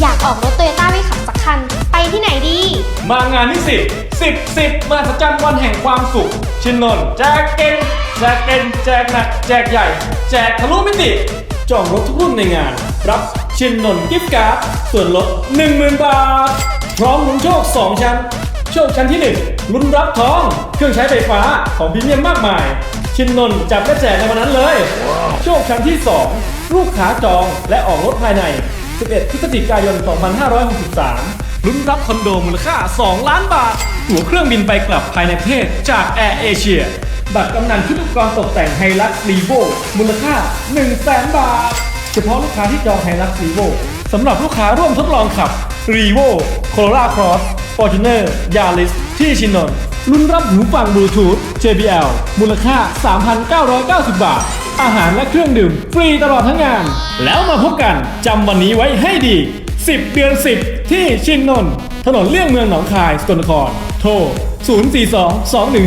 อยากออกรถโตโยต้าไปขับสักคัน ไปที่ไหนดี มางานที่10 10 10มาสจันวันแห่งความสุข ชินนนท์แจกเก่งแจกเก่งแจกหนัก แจกใหญ่ แจกทะลุมิติ จองรถทุกรุ่นในงาน รับชินนนท์กิฟต์การ์ดส่วนลด 10,000 บาท พร้อมลุ้นโชค 2 ชั้น โชคชั้นที่ 1 ลุ้นรับทอง เครื่องใช้ไฟฟ้าของพรีเมียมมากมาย ชินนนท์จับและแจกในวันนั้นเลย โชคชั้นที่ 2 ลูกค้าจองและออกรถภายใน 11 พฤศจิกายน 2563 ลุ้นรับคอนโดมูลค่า 2 ล้านบาท ตั๋วเครื่องบินไปกลับภายในประเทศจากแอร์เอเชีย บัตรกำนันชุดอุปกรณ์ตกแต่งไฮลักซ์รีโวมูลค่า 1 0 0 0 0แบาท เฉพาะลูกค้าที่จองไฮลักซ์รีโวสำหรับลูกค้าร่วมทดลองขับรีโวโคโรล่าครอสฟอร์จูเนอร์ยาริสที่ชินนนท์ ลุ้นรับหูฟังบลูทูธ JBL มูลค่า 3,990 บาท อาหารและเครื่องดื่ม ฟรีตลอดทั้งงาน แล้วมาพบกันจำวันนี้ไว้ให้ดี 10 เดือน 10 ที่ชินนนท์ถนนเลี่ยงเมืองหนองคายสกลนคร โทร 042 215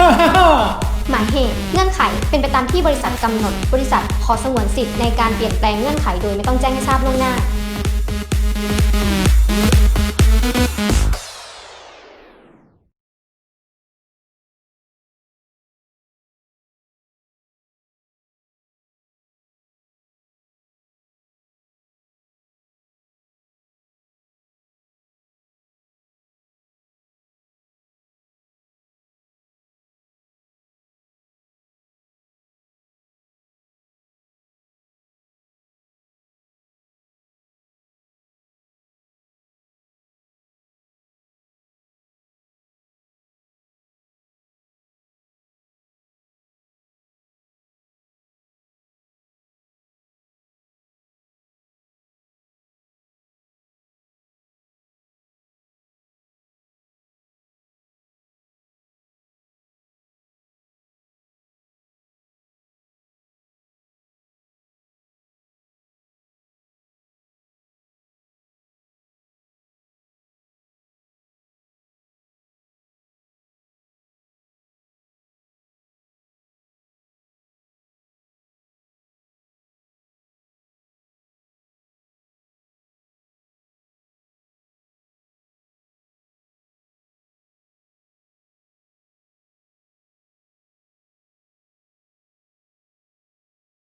555หมายเหตุเงื่อนไขเป็นไปตามที่บริษัทกำหนด บริษัทขอสงวนสิทธิ์ในการเปลี่ยนแปลงเงื่อนไขโดยไม่ต้องแจ้งให้ทราบล่วงหน้า